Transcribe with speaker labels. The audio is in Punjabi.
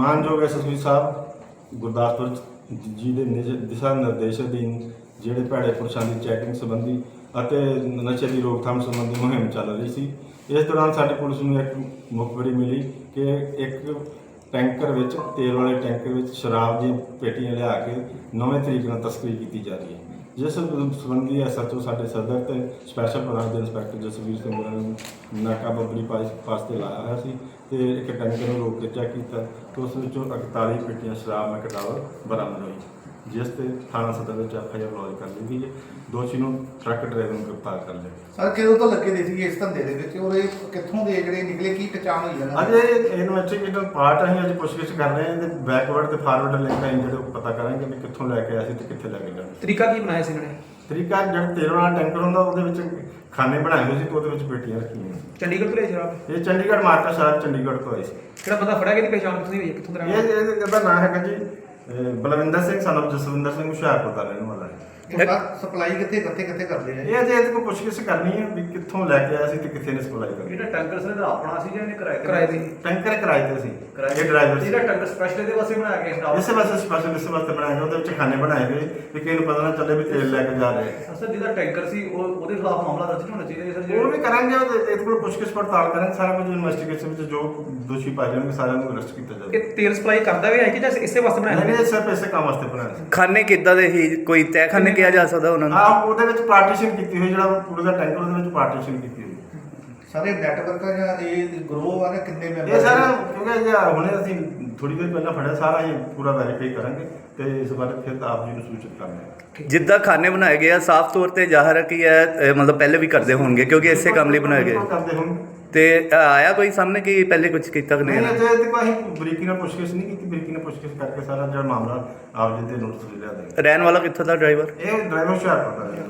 Speaker 1: ਮਾਨਯੋਗ ਐਸਐਸਪੀ ਸਾਹਿਬ, ਗੁਰਦਾਸਪੁਰ ਜੀ ਦੇ ਨਿਜ- ਦਿਸ਼ਾ ਨਿਰਦੇਸ਼ ਅਧੀਨ ਜਿਹੜੇ ਭੈੜੇ ਪੁਰਸ਼ਾਂ ਦੀ ਚੈਕਿੰਗ ਸੰਬੰਧੀ ਅਤੇ ਨਸ਼ੇ ਦੀ ਰੋਕਥਾਮ ਸੰਬੰਧੀ ਮੁਹਿੰਮ ਚੱਲ ਰਹੀ ਸੀ। ਇਸ ਦੌਰਾਨ ਸਾਡੀ ਪੁਲਿਸ ਨੂੰ ਇੱਕ ਮੁਖਬਰੀ ਮਿਲੀ ਕਿ ਇੱਕ ਟੈਂਕਰ ਵਿੱਚ, ਤੇਲ ਵਾਲੇ ਟੈਂਕਰ ਵਿੱਚ ਸ਼ਰਾਬ ਦੀਆਂ ਪੇਟੀਆਂ ਲਿਆ ਕੇ ਨਵੇਂ ਤਰੀਕ ਨਾਲ ਤਸਕਰੀ ਕੀਤੀ ਜਾ ਰਹੀ ਹੈ। ਜਿਸ ਸੰਬੰਧੀ ਐਸਐਚਓ ਸਾਡੇ ਸਦਰ ਤੇ ਸਪੈਸ਼ਲ ਬ੍ਰਾਂਚ ਦੇ ਇੰਸਪੈਕਟਰ ਜਸਵੀਰ ਸਿੰਘ ਹੋਰਾਂ ਨੇ ਨਾਕਾਬੰਦੀ ਪਾਸ ਪਾਸ ਤੇ ਲਾਇਆ ਹੋਇਆ ਸੀ ਤੇ ਇੱਕ ਟੈਂਕਰ ਨੂੰ ਰੋਕ ਕੇ ਚੈੱਕ ਕੀਤਾ ਤੇ ਉਸ ਵਿੱਚੋਂ 41 ਪੇਟੀਆਂ ਸ਼ਰਾਬ ਮੈਕਡਾਵਰ ਬਰਾਮਦ ਹੋਈ। ਜਿਸ ਤੇ ਥਾਣਾ ਸਦਰ ਵਿੱਚ ਐਫਆਈਆਰ ਲੌਜ ਕਰ ਲਈ ਗਈ ਹੈ। ਦੋਸ਼ੀ ਨੂੰ ਟਰੱਕ ਡਰਾਈਵਰ ਨੂੰ ਗ੍ਰਿਫਤਾਰ ਕਰ ਲਿਆ ਗਿਆ।
Speaker 2: ਸਰ ਕਿਦੋਂ ਤੋਂ ਲੱਗੇ ਦੇ ਸੀ ਇਸ ਧੰਦੇ ਦੇ ਵਿੱਚ? ਔਰ ਇਹ ਕਿੱਥੋਂ ਦੇ ਜਿਹੜੇ ਨਿਕਲੇ ਕੀ ਪਛਾਣ ਹੋਈ ਇਹਨਾਂ
Speaker 1: ਅੱਜ ਇਹ ਇਨਵੈਸਟੀਗੇਟਰ ਪਾਰਟ ਅਸੀਂ ਅੱਜ ਪੁੱਛਗਿੱਛ ਕਰ ਰਹੇ ਹਾਂ ਇਹਦੇ ਬੈਕਵਰਡ ਤੇ ਫਾਰਵਰਡ ਲਿੰਕ ਅਸੀਂ ਜਿਹੜੇ ਉਹ ਪਤਾ ਕਰਾਂਗੇ ਵੀ ਕਿੱਥੋਂ ਲੈ ਕੇ ਆਏ ਸੀ ਤੇ ਕਿੱਥੇ ਲੈ ਕੇ ਜਾਣਾ
Speaker 3: ਤਰੀਕਾ ਕੀ ਬਣਾਇਆ ਸੀ ਇਹਨਾਂ ਨੇ?
Speaker 1: ਤਰੀਕਾ ਜਿਹੜਾ ਤੇਲ ਵਾਲਾ ਟੈਂਕਰ ਹੁੰਦਾ ਉਹਦੇ ਵਿੱਚ ਖਾਨੇ ਬਣਾਏ ਹੋਏ ਸੀ ਤੇ ਉਹਦੇ ਵਿੱਚ ਪੇਟੀਆਂ ਰੱਖੀਆਂ ਸੀ
Speaker 3: ਚੰਡੀਗੜ੍ਹ ਤੋਂ ਲਿਆ ਸ਼ਰਾਬ?
Speaker 1: ਇਹ ਚੰਡੀਗੜ੍ਹ ਮਾਰਕਾ ਸ਼ਹਿਰ ਚੰਡੀਗੜ੍ਹ ਤੋਂ ਆਏ ਸੀ।
Speaker 3: ਕਿਹੜਾ ਬੰਦਾ ਫੜਿਆ ਕਿਹਦੀ ਪਛਾਣ ਕਿੱਥੋਂ ਦੀ ਹੋਈ ਹੈ? ਕਿੱਥੋਂ ਦਾ ਰਹਿਣ
Speaker 1: ਇਹ
Speaker 3: ਵਾਲਾ?
Speaker 1: ਇਹਦਾ ਨਾਮ ਹੈਗਾ ਜੀ ਬਲਵਿੰਦਰ ਸਿੰਘ ਸਾਨੂੰ ਜਸਵਿੰਦਰ ਸਿੰਘ ਹੁਸ਼ਿਆਰਪੁਰ ਦਾ ਰਹਿਣ ਵਾਲਾ ਹੈ।
Speaker 2: ਸਪਲਾਈ ਕਿੱਥੇ ਕਿੱਥੇ ਕਿੱਥੇ ਕਰਦੇ ਆ
Speaker 1: ਇਹ ਅਜੇ ਇਹਦੇ ਕੋਲ ਪੁੱਛਗਿੱਛ ਕਰਨੀ ਹੈ ਵੀ ਕਿੱਥੋਂ ਲੈ ਕੇ ਆਇਆ ਸੀ ਤੇ ਕਿੱਥੇ ਨੇ ਸਪਲਾਈ ਕਰਨੀ।
Speaker 4: ਇਹਦਾ ਟੰਕਰ ਸਰ ਦਾ ਆਪਣਾ ਸੀ ਜਾਂ ਇਹਨੇ ਕਿਰਾਏ ਤੇ
Speaker 3: ਕਿਰਾਏ ਤੇ
Speaker 1: ਟੈਂਕਰ ਕਿਰਾਏ ਤੇ ਸੀ।
Speaker 4: ਕਿਰਾਏ
Speaker 1: ਇਹ ਡਰਾਈਵਰ ਸੀ।
Speaker 4: ਇਹਦਾ ਟੰਕਰ ਸਪੈਸ਼ਲ ਇਹਦੇ ਵਾਸਤੇ ਬਣਾਇਆ ਗਿਆ ਸਟਾਫ
Speaker 1: ਇਸੇ ਵਾਸਤੇ ਸਪੈਸ਼ਲ ਇਸੇ ਵਾਸਤੇ ਬਣਾਏ ਗਏ ਉਹਦੇ ਵਿੱਚ ਖਾਨੇ ਬਣਾਏ ਗਏ। ਵੀ ਕਿਸੇ ਨੂੰ ਪਤਾ ਨਾ ਚੱਲੇ ਵੀ ਤੇਲ ਲੈ ਕੇ ਜਾ ਰਹੇ ਆ।
Speaker 4: ਸਰ ਜਿਹਦਾ ਟੈਂਕਰ ਸੀ ਉਹ ਉਹਦੇ ਖਿਲਾਫ ਮਾਮਲਾ ਦਰਜ ਹੋਣਾ ਚਾਹੀਦਾ ਸਰ
Speaker 1: ਉਹ ਵੀ ਕਰਾਂਗੇ ਇਹਦੇ ਕੋਲ ਪੁੱਛਗਿੱਛ ਪੜਤਾਲ ਕਰਾਂਗੇ। ਸਾਰਾ ਕੁਝ ਇਨਵੈਸਟੀਗੇਸ਼ਨ ਵਿੱਚ ਜੋ ਦੋਸ਼ੀ ਪਾਏ ਜਾਣਗੇ ਸਾਰਿਆਂ ਨੂੰ ਅਰੈਸਟ ਕੀਤਾ ਜਾਵੇਗਾ
Speaker 3: ਇਹ ਤੇਲ ਸਪਲਾਈ ਕਰਦਾ ਵੀ ਹੈ ਕਿ ਜਾਂ ਇਸੇ ਵਾਸਤੇ ਬਣਾਇਆ
Speaker 1: ਨਹੀਂ ਇਹ ਸਿਰਫ ਇਸੇ ਕੰਮ ਵਾਸਤੇ ਬਣਾਇਆ ਸੀ।
Speaker 5: ਖਾਨੇ ਕਿੱਦਾਂ ਦੇ ਸੀ? ਕੋਈ ਤਹਿਖਾਨੇ ਕਿਹਾ ਜਾ ਸਕਦਾ ਉਹਨਾਂ ਨੂੰ।
Speaker 1: ਆਹ ਉਹਦੇ ਵਿੱਚ ਪਾਰਟੀਸ਼ਨ ਕੀਤੀ ਹੋਈ ਜਿਹੜਾ ਪੂਰੇ ਦਾ ਟੈਂਕਰ ਉਹਦੇ ਵਿੱਚ ਪਾਰਟੀਸ਼ਨ ਕੀਤੀ ਹੋਈ।
Speaker 2: ਸਾਰੇ ਨੈਟਵਰਕ ਆ ਜਾਂ ਇਹ ਗਰੋਹ ਆ ਜਾਂ ਕਿੰਨੇ ਮੈਂਬਰ
Speaker 1: ਇਹ ਸਾਰਾ ਕਿਉਂਕਿ ਇਹ ਹੁਣੇ ਅਸੀਂ ਥੋੜੀ ਦੇਰ ਪਹਿਲਾਂ ਫੜਿਆ ਸਾਰਾ ਇਹ ਪੂਰਾ ਵੈਰੀਫਾਈ ਕਰਾਂਗੇ ਤੇ ਇਸ ਬਾਰੇ ਫਿਰ ਆਪ ਜੀ ਨੂੰ ਸੂਚਿਤ ਕਰਾਂਗੇ
Speaker 5: ਜਿੱਦਾਂ ਖਾਨੇ ਬਣਾਏ ਗਏ ਆ ਸਾਫ਼ ਤੌਰ ਤੇ ਜ਼ਾਹਰ ਹੈ ਕਿ ਇਹ ਇਹ ਮਤਲਬ ਪਹਿਲੇ ਵੀ ਕਰਦੇ ਹੋਣਗੇ ਕਿਉਂਕਿ ਇਸੇ ਕੰਮ ਲਈ ਬਣਾਏ ਗਏ।
Speaker 1: ਕਰਦੇ ਹੁਣ
Speaker 5: ਤੇ ਆਇਆ ਕੋਈ ਸਾਹਮਣੇ ਕਿ ਪਹਿਲੇ ਕੁਝ ਕੀਤਾ ਕਿ ਨਹੀਂ
Speaker 1: ਨਹੀਂ ਅਜੇ ਤੇ ਕੋਈ ਬਰੀਕੀ ਨਾਲ ਪੁੱਛਗਿੱਛ ਨਹੀਂ ਕੀਤੀ। ਬਰੀਕੀ ਨਾਲ ਪੁੱਛਗਿੱਛ ਕਰਕੇ ਸਾਰਾ ਜਿਹੜਾ ਮਾਮਲਾ ਆਪ ਜੀ ਦੇ ਨੋਟਿਸ ਲਿਆ ਦੇ
Speaker 5: ਰਹਿਣ ਵਾਲਾ ਕਿੱਥੋਂ ਦਾ ਡਰਾਈਵਰ
Speaker 1: ਇਹ ਡਰਾਈਵਰ ਹੁਸ਼ਿਆਰਪੁਰ ਦਾ ਹੈ